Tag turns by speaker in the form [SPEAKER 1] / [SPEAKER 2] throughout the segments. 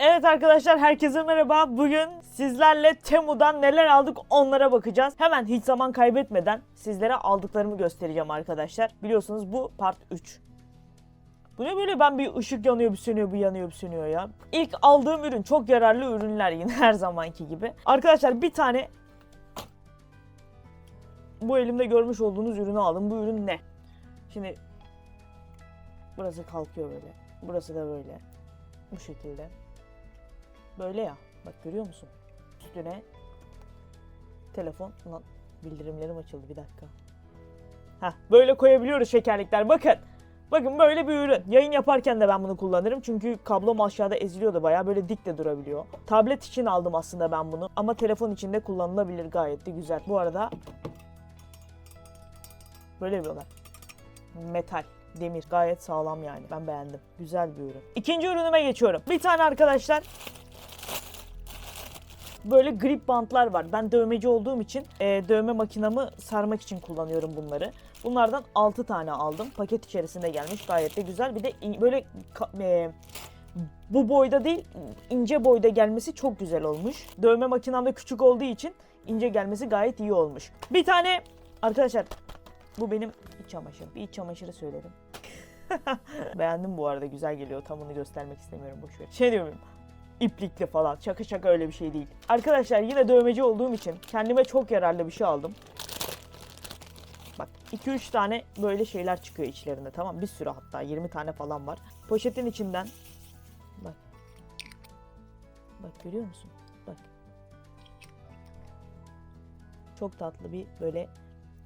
[SPEAKER 1] Evet arkadaşlar herkese merhaba. Bugün sizlerle Temu'dan neler aldık onlara bakacağız. Hemen hiç zaman kaybetmeden sizlere aldıklarımı göstereceğim arkadaşlar. Biliyorsunuz bu part 3. Bu ne böyle ben bir ışık yanıyor bir sönüyor bir yanıyor bir sönüyor ya. İlk aldığım ürün çok yararlı ürünler yine her zamanki gibi. Arkadaşlar bir tane bu elimde görmüş olduğunuz ürünü aldım. Bu ürün ne? Şimdi burası kalkıyor böyle. Burası da böyle. Bu şekilde. Böyle ya. Bak görüyor musun? Üstüne telefon. Lan bildirimlerim açıldı bir dakika. Heh, böyle koyabiliyoruz şekerlikler. Bakın. Bakın böyle bir ürün. Yayın yaparken de ben bunu kullanırım. Çünkü kablom aşağıda eziliyordu bayağı. Böyle dik de durabiliyor. Tablet için aldım aslında ben bunu. Ama telefon için de kullanılabilir gayet de güzel. Bu arada böyle olay. Metal demir gayet sağlam yani. Ben beğendim. Güzel bir ürün. İkinci ürünüme geçiyorum. Bir tane arkadaşlar böyle grip bantlar var. Ben dövmeci olduğum için e, dövme makinamı sarmak için kullanıyorum bunları. Bunlardan 6 tane aldım. Paket içerisinde gelmiş. Gayet de güzel. Bir de böyle e, bu boyda değil ince boyda gelmesi çok güzel olmuş. Dövme makinem de küçük olduğu için ince gelmesi gayet iyi olmuş. Bir tane arkadaşlar bu benim iç çamaşırım. Bir iç çamaşırı söyledim. Beğendim bu arada güzel geliyor. Tam onu göstermek istemiyorum boş ver. Şey diyorum iplikli falan. Şaka şaka öyle bir şey değil. Arkadaşlar yine dövmeci olduğum için kendime çok yararlı bir şey aldım. Bak 2-3 tane böyle şeyler çıkıyor içlerinde tamam Bir sürü hatta 20 tane falan var. Poşetin içinden bak. Bak görüyor musun? Bak. Çok tatlı bir böyle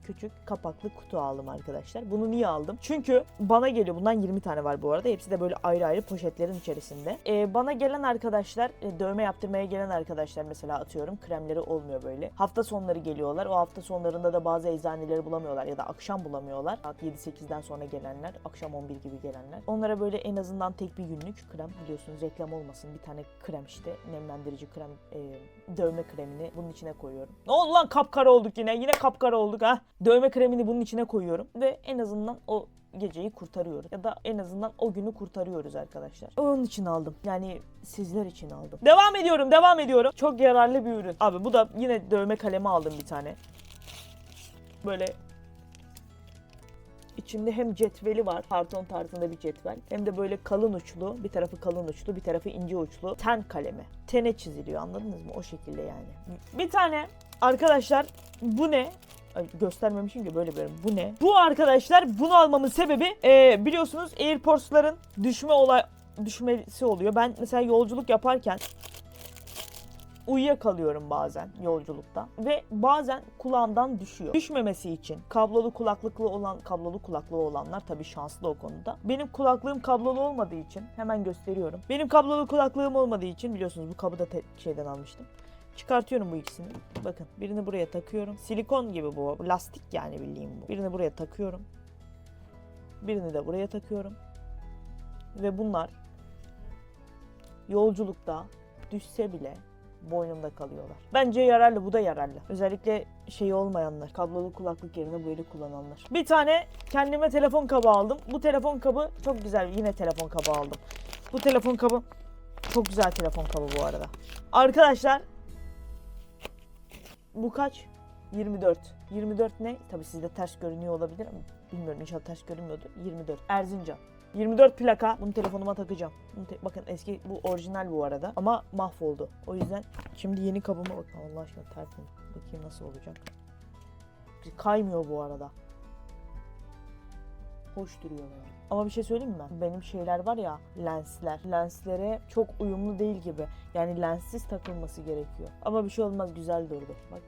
[SPEAKER 1] küçük kapaklı kutu aldım arkadaşlar. Bunu niye aldım? Çünkü bana geliyor. Bundan 20 tane var bu arada. Hepsi de böyle ayrı ayrı poşetlerin içerisinde. Ee, bana gelen arkadaşlar, e, dövme yaptırmaya gelen arkadaşlar mesela atıyorum kremleri olmuyor böyle. Hafta sonları geliyorlar. O hafta sonlarında da bazı eczaneleri bulamıyorlar ya da akşam bulamıyorlar. Saat 7-8'den sonra gelenler, akşam 11 gibi gelenler. Onlara böyle en azından tek bir günlük krem biliyorsunuz reklam olmasın. Bir tane krem işte nemlendirici krem, e, dövme kremini bunun içine koyuyorum. Ne oldu lan kapkara olduk yine. Yine kapkara olduk ha. Dövme kremini bunun içine koyuyorum ve en azından o geceyi kurtarıyoruz. Ya da en azından o günü kurtarıyoruz arkadaşlar. Onun için aldım. Yani sizler için aldım. Devam ediyorum, devam ediyorum. Çok yararlı bir ürün. Abi bu da yine dövme kalemi aldım bir tane. Böyle İçinde hem cetveli var, karton tarzında bir cetvel. Hem de böyle kalın uçlu, bir tarafı kalın uçlu, bir tarafı ince uçlu. Ten kalemi. Tene çiziliyor anladınız mı? O şekilde yani. Bir tane arkadaşlar bu ne? Ay, göstermemişim ki böyle böyle. Bu ne? Bu arkadaşlar bunu almamın sebebi e, biliyorsunuz AirPods'ların düşme olay düşmesi oluyor. Ben mesela yolculuk yaparken uyuyakalıyorum bazen yolculukta ve bazen kulağımdan düşüyor. Düşmemesi için kablolu kulaklıklı olan kablolu kulaklığı olanlar tabii şanslı o konuda. Benim kulaklığım kablolu olmadığı için hemen gösteriyorum. Benim kablolu kulaklığım olmadığı için biliyorsunuz bu kabı da şeyden almıştım. Çıkartıyorum bu ikisini. Bakın birini buraya takıyorum. Silikon gibi bu. Lastik yani bildiğim bu. Birini buraya takıyorum. Birini de buraya takıyorum. Ve bunlar yolculukta düşse bile boynumda kalıyorlar. Bence yararlı, bu da yararlı. Özellikle şey olmayanlar, kablolu kulaklık yerine böyle kullananlar. Bir tane kendime telefon kabı aldım. Bu telefon kabı çok güzel. Yine telefon kabı aldım. Bu telefon kabı çok güzel telefon kabı bu arada. Arkadaşlar bu kaç? 24. 24 ne? Tabii sizde ters görünüyor olabilir ama bilmiyorum inşallah ters görünmüyordur. 24. Erzincan. 24 plaka. Bunu telefonuma takacağım. Bunu te- bakın eski bu orijinal bu arada ama mahvoldu. O yüzden şimdi yeni kabıma bakın Allah aşkına tertemiz. Bakayım nasıl olacak. Kaymıyor bu arada. Hoş duruyor yani. Ama bir şey söyleyeyim mi? Benim şeyler var ya lensler. Lenslere çok uyumlu değil gibi. Yani lenssiz takılması gerekiyor. Ama bir şey olmaz güzel durdu. Bak.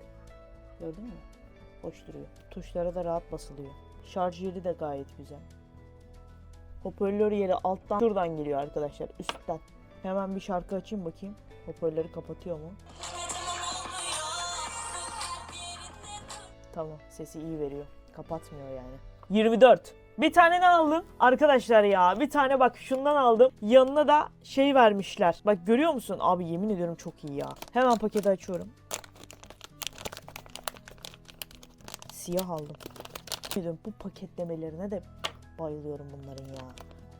[SPEAKER 1] Gördün mü? Hoş duruyor. Tuşlara da rahat basılıyor. Şarj yeri de gayet güzel. Hoparlör yeri alttan şuradan geliyor arkadaşlar üstten. Hemen bir şarkı açayım bakayım. Hoparlörü kapatıyor mu? Tamam sesi iyi veriyor. Kapatmıyor yani. 24. Bir tane ne aldım? Arkadaşlar ya bir tane bak şundan aldım. Yanına da şey vermişler. Bak görüyor musun? Abi yemin ediyorum çok iyi ya. Hemen paketi açıyorum. Siyah aldım. Dedim, bu paketlemelerine de bayılıyorum bunların ya.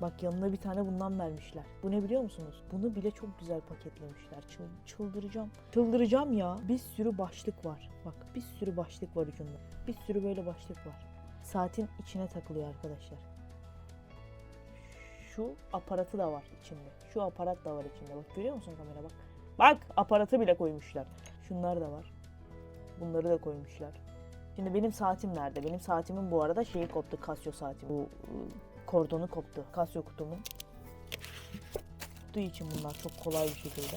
[SPEAKER 1] Bak yanına bir tane bundan vermişler. Bu ne biliyor musunuz? Bunu bile çok güzel paketlemişler. Çıl- çıldıracağım. Çıldıracağım ya. Bir sürü başlık var. Bak bir sürü başlık var ucunda. Bir sürü böyle başlık var. Saatin içine takılıyor arkadaşlar. Şu aparatı da var içinde. Şu aparat da var içinde. Bak görüyor musun kamera bak. Bak aparatı bile koymuşlar. Şunlar da var. Bunları da koymuşlar. Şimdi benim saatim nerede? Benim saatimin bu arada şeyi koptu. Casio saatim. Bu ıı, kordonu koptu. Casio kutumun. Kutu için bunlar çok kolay bir şekilde.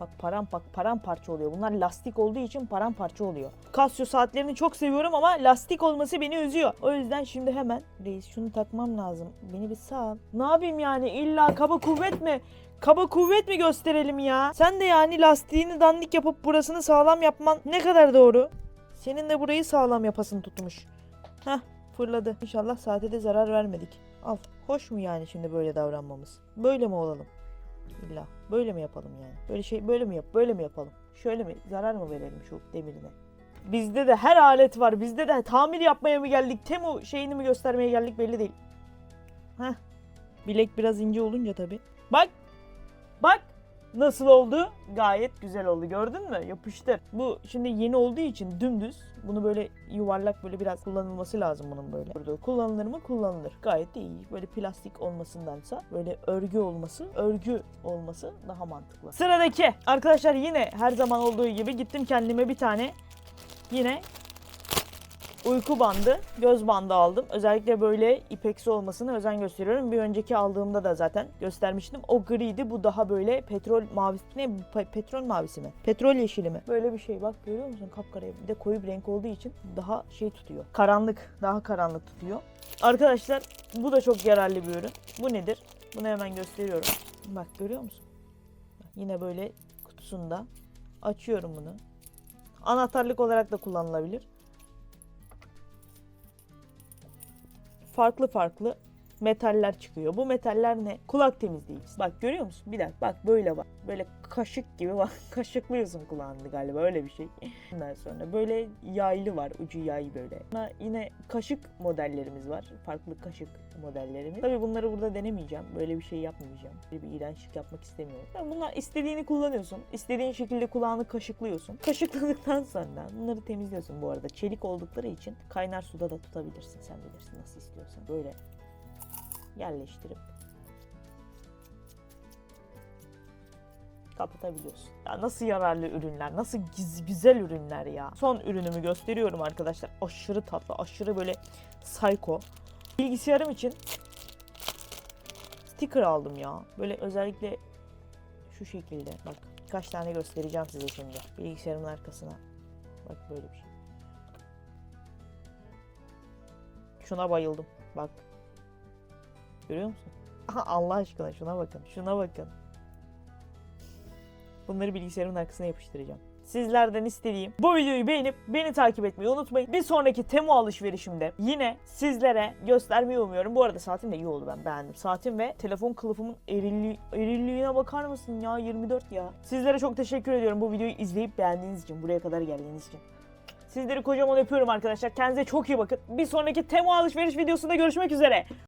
[SPEAKER 1] Bak parampak paramparça oluyor. Bunlar lastik olduğu için paramparça oluyor. Casio saatlerini çok seviyorum ama lastik olması beni üzüyor. O yüzden şimdi hemen reis şunu takmam lazım. Beni bir sağ. Ne yapayım yani illa kaba kuvvet mi? Kaba kuvvet mi gösterelim ya? Sen de yani lastiğini dandik yapıp burasını sağlam yapman ne kadar doğru? Senin de burayı sağlam yapasın tutmuş. Heh fırladı. İnşallah saate de zarar vermedik. Al. Hoş mu yani şimdi böyle davranmamız? Böyle mi olalım? İlla. Böyle mi yapalım yani? Böyle şey böyle mi yap? Böyle mi yapalım? Şöyle mi? Zarar mı verelim şu demirine? Bizde de her alet var. Bizde de tamir yapmaya mı geldik? Temu şeyini mi göstermeye geldik belli değil. Heh. Bilek biraz ince olunca tabii. Bak. Bak. Nasıl oldu? Gayet güzel oldu. Gördün mü? Yapıştır. Bu şimdi yeni olduğu için dümdüz. Bunu böyle yuvarlak böyle biraz kullanılması lazım bunun böyle. Burada kullanılır mı? Kullanılır. Gayet de iyi. Böyle plastik olmasındansa böyle örgü olması, örgü olması daha mantıklı. Sıradaki. Arkadaşlar yine her zaman olduğu gibi gittim kendime bir tane yine uyku bandı, göz bandı aldım. Özellikle böyle ipeksi olmasına özen gösteriyorum. Bir önceki aldığımda da zaten göstermiştim. O griydi. Bu daha böyle petrol mavisi ne? Pe- petrol mavisi mi? Petrol yeşili mi? Böyle bir şey. Bak görüyor musun? Kapkara. Bir de koyu bir renk olduğu için daha şey tutuyor. Karanlık. Daha karanlık tutuyor. Arkadaşlar bu da çok yararlı bir ürün. Bu nedir? Bunu hemen gösteriyorum. Bak görüyor musun? Yine böyle kutusunda. Açıyorum bunu. Anahtarlık olarak da kullanılabilir. Farklı farklı metaller çıkıyor. Bu metaller ne? Kulak temizleyicisi. Bak görüyor musun? Bir dakika bak böyle bak. Böyle kaşık gibi bak. Kaşıklıyorsun kulağını galiba öyle bir şey. Ondan sonra böyle yaylı var. Ucu yay böyle. Buna yine kaşık modellerimiz var. Farklı kaşık modellerimiz. Tabii bunları burada denemeyeceğim. Böyle bir şey yapmayacağım. Böyle bir iğrençlik yapmak istemiyorum. Yani bunlar istediğini kullanıyorsun. İstediğin şekilde kulağını kaşıklıyorsun. Kaşıkladıktan sonra bunları temizliyorsun bu arada. Çelik oldukları için kaynar suda da tutabilirsin. Sen bilirsin nasıl istiyorsan. Böyle yerleştirip kapatabiliyorsun. Ya nasıl yararlı ürünler, nasıl giz- güzel ürünler ya. Son ürünümü gösteriyorum arkadaşlar. Aşırı tatlı, aşırı böyle psycho. Bilgisayarım için sticker aldım ya. Böyle özellikle şu şekilde. Bak birkaç tane göstereceğim size şimdi. Bilgisayarımın arkasına. Bak böyle bir şey. Şuna bayıldım. Bak. Görüyor musun? Allah aşkına şuna bakın. Şuna bakın. Bunları bilgisayarımın arkasına yapıştıracağım. Sizlerden istediğim bu videoyu beğenip beni takip etmeyi unutmayın. Bir sonraki Temu alışverişimde yine sizlere göstermeyi umuyorum. Bu arada saatim de iyi oldu ben beğendim. Saatim ve telefon kılıfımın erilli, erilliğine bakar mısın ya 24 ya. Sizlere çok teşekkür ediyorum bu videoyu izleyip beğendiğiniz için. Buraya kadar geldiğiniz için. Sizleri kocaman öpüyorum arkadaşlar. Kendinize çok iyi bakın. Bir sonraki Temu alışveriş videosunda görüşmek üzere.